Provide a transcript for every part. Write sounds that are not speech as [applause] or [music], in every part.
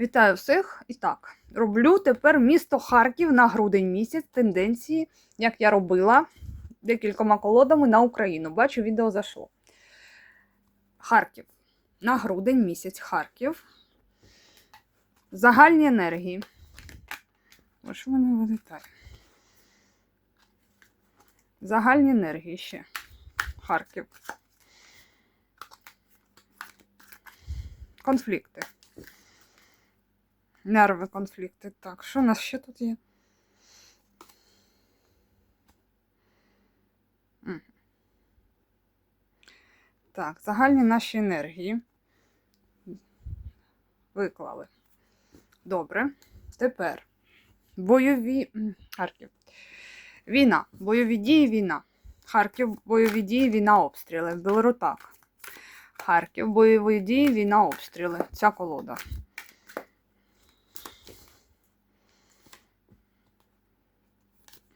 Вітаю всіх! І так, роблю тепер місто Харків на грудень місяць тенденції, як я робила декількома колодами на Україну. Бачу, відео зайшло. Харків. На грудень місяць Харків. Загальні енергії. Ось що мене вилітає. Загальні енергії ще. Харків. Конфлікти. Нерви, конфлікти. Так, що у нас ще тут є? Так, загальні наші енергії. Виклали. Добре. Тепер бойові. Харків. Війна. Бойові дії, війна. Харків, бойові дії, війна, обстріли. Білорутак. Харків, бойові дії, війна, обстріли. Ця колода.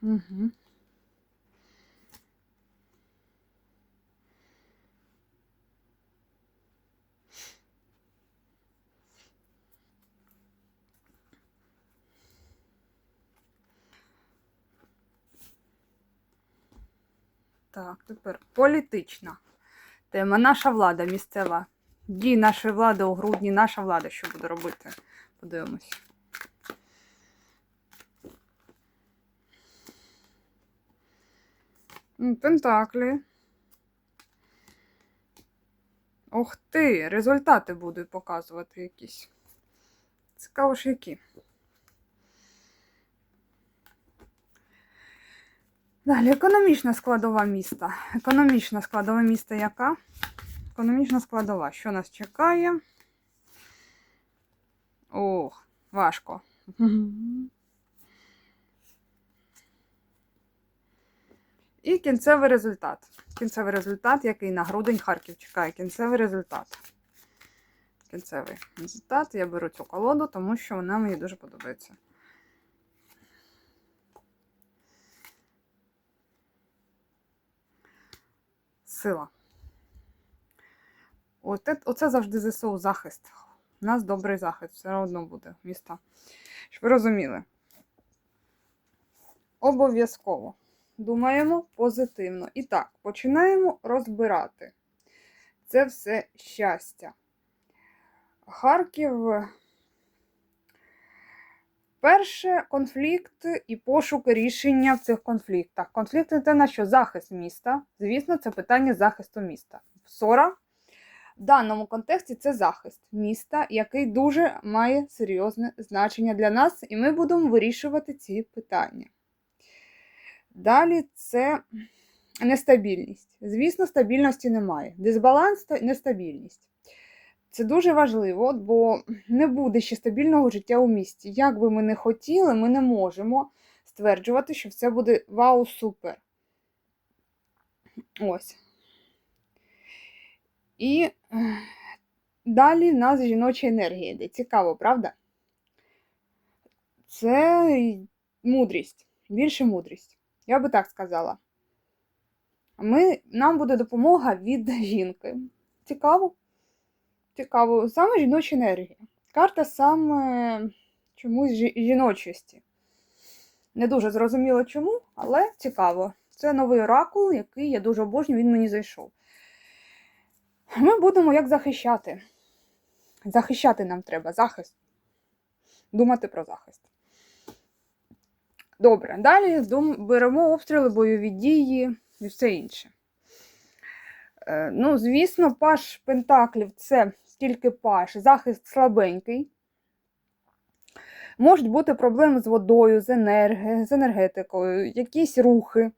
Угу. Так, тепер політична тема. Наша влада місцева. Дії нашої влади у грудні. Наша влада що буде робити? Подивимось. Пентаклі. Ух ти, результати будуть показувати якісь. Цікаво ж які. Далі, економічна складова міста. Економічна складова міста яка? Економічна складова. Що нас чекає? Ох, важко. [laughs] І кінцевий результат. Кінцевий результат, який на грудень Харків чекає. Кінцевий результат. Кінцевий результат. Я беру цю колоду, тому що вона мені дуже подобається. Сила. Оце, оце завжди ЗСУ захист. У нас добрий захист, все одно буде міста. Щоб ви розуміли. Обов'язково думаємо позитивно. І так, починаємо розбирати. Це все щастя. Харків. Перше конфлікт і пошук рішення в цих конфліктах. Конфлікти це на що? Захист міста. Звісно, це питання захисту міста. Ссора в даному контексті це захист міста, який дуже має серйозне значення для нас, і ми будемо вирішувати ці питання. Далі це нестабільність. Звісно, стабільності немає. Дисбаланс та нестабільність. Це дуже важливо, бо не буде ще стабільного життя у місті. Як би ми не хотіли, ми не можемо стверджувати, що все буде вау-супер. Ось. І е, далі в нас жіноча енергія йде. Цікаво, правда? Це мудрість, більше мудрість. Я би так сказала. Ми, Нам буде допомога від жінки. Цікаво? Цікаво, саме жіноча енергія. Карта саме чомусь жіночості. Не дуже зрозуміло чому, але цікаво. Це новий оракул, який я дуже обожнюю, він мені зайшов. Ми будемо як захищати. Захищати нам треба, захист. Думати про захист. Добре, далі беремо обстріли, бойові дії і все інше. Е, ну, звісно, паш Пентаклів це тільки паш, захист слабенький. Можуть бути проблеми з водою, з, енерги, з енергетикою, якісь рухи.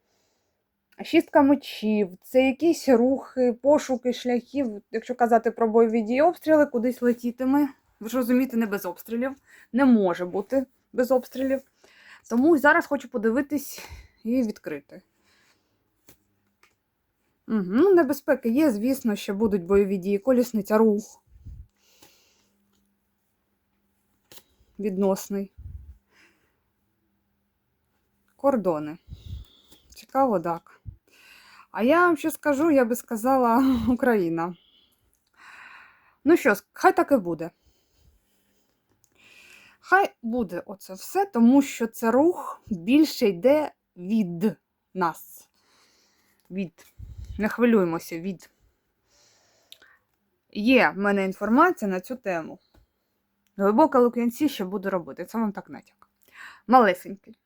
Шістка мечів, це якісь рухи, пошуки шляхів, якщо казати про бойові дії, обстріли, кудись летітиме. Ви ж розумієте, не без обстрілів. Не може бути без обстрілів. Тому зараз хочу подивитись і відкрити. Угу. Ну, небезпеки є, звісно, що будуть бойові дії, колісниця, рух. Відносний. Кордони. Цікаво, так. А я вам що скажу, я би сказала [laughs] Україна. Ну що, хай так і буде. Хай буде оце все, тому що це рух більше йде від нас. Від. Не хвилюємося від. Є в мене інформація на цю тему. Глибоке лук'янці ще буду робити. Це вам так натяк. Малесенький.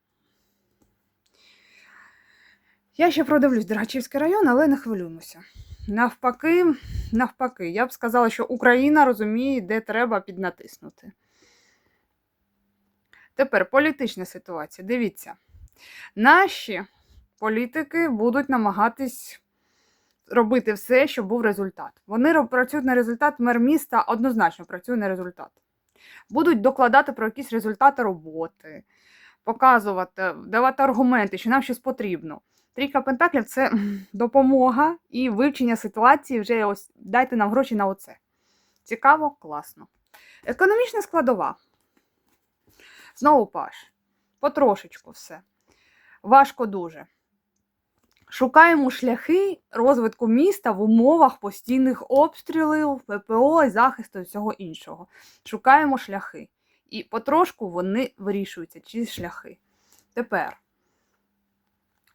Я ще продивлюсь Дергачівський район, але не хвилюємося. Навпаки, навпаки, я б сказала, що Україна розуміє, де треба піднатиснути. Тепер політична ситуація. Дивіться, наші політики будуть намагатись робити все, щоб був результат. Вони працюють на результат, мер міста однозначно працює на результат. Будуть докладати про якісь результати роботи, показувати, давати аргументи, що нам щось потрібно. Трійка Пентаклів це [laughs] допомога і вивчення ситуації. Вже ось дайте нам гроші на оце. Цікаво, класно. Економічна складова. Знову паш. Потрошечку все. Важко дуже. Шукаємо шляхи розвитку міста в умовах постійних обстрілів, ППО, і захисту всього іншого. Шукаємо шляхи. І потрошку вони вирішуються, ці шляхи. Тепер.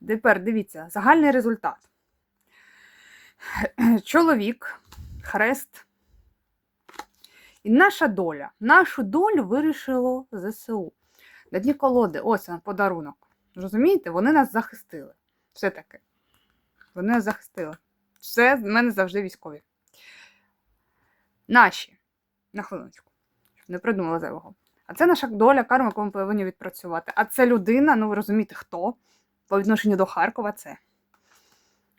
Тепер дивіться, загальний результат. Чоловік, хрест. І наша доля. Нашу долю вирішило ЗСУ. На колоди, ось він, подарунок. Розумієте, вони нас захистили. Все-таки. Вони нас захистили. Все в мене завжди військові. Наші. На хвилиночку. Не придумала зайвого. А це наша доля, карма, яку ми повинні відпрацювати. А це людина, ну ви розумієте, хто? По відношенню до Харкова це.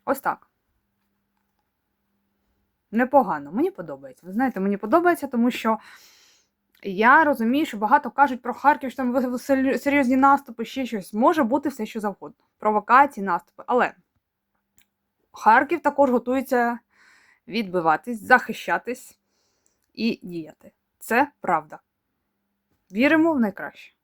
Ось так. Непогано. Мені подобається. Ви знаєте, мені подобається, тому що я розумію, що багато кажуть про Харків, що там серйозні наступи, ще щось. Може бути все, що завгодно. Провокації, наступи. Але Харків також готується відбиватись, захищатись і діяти. Це правда. Віримо в найкраще.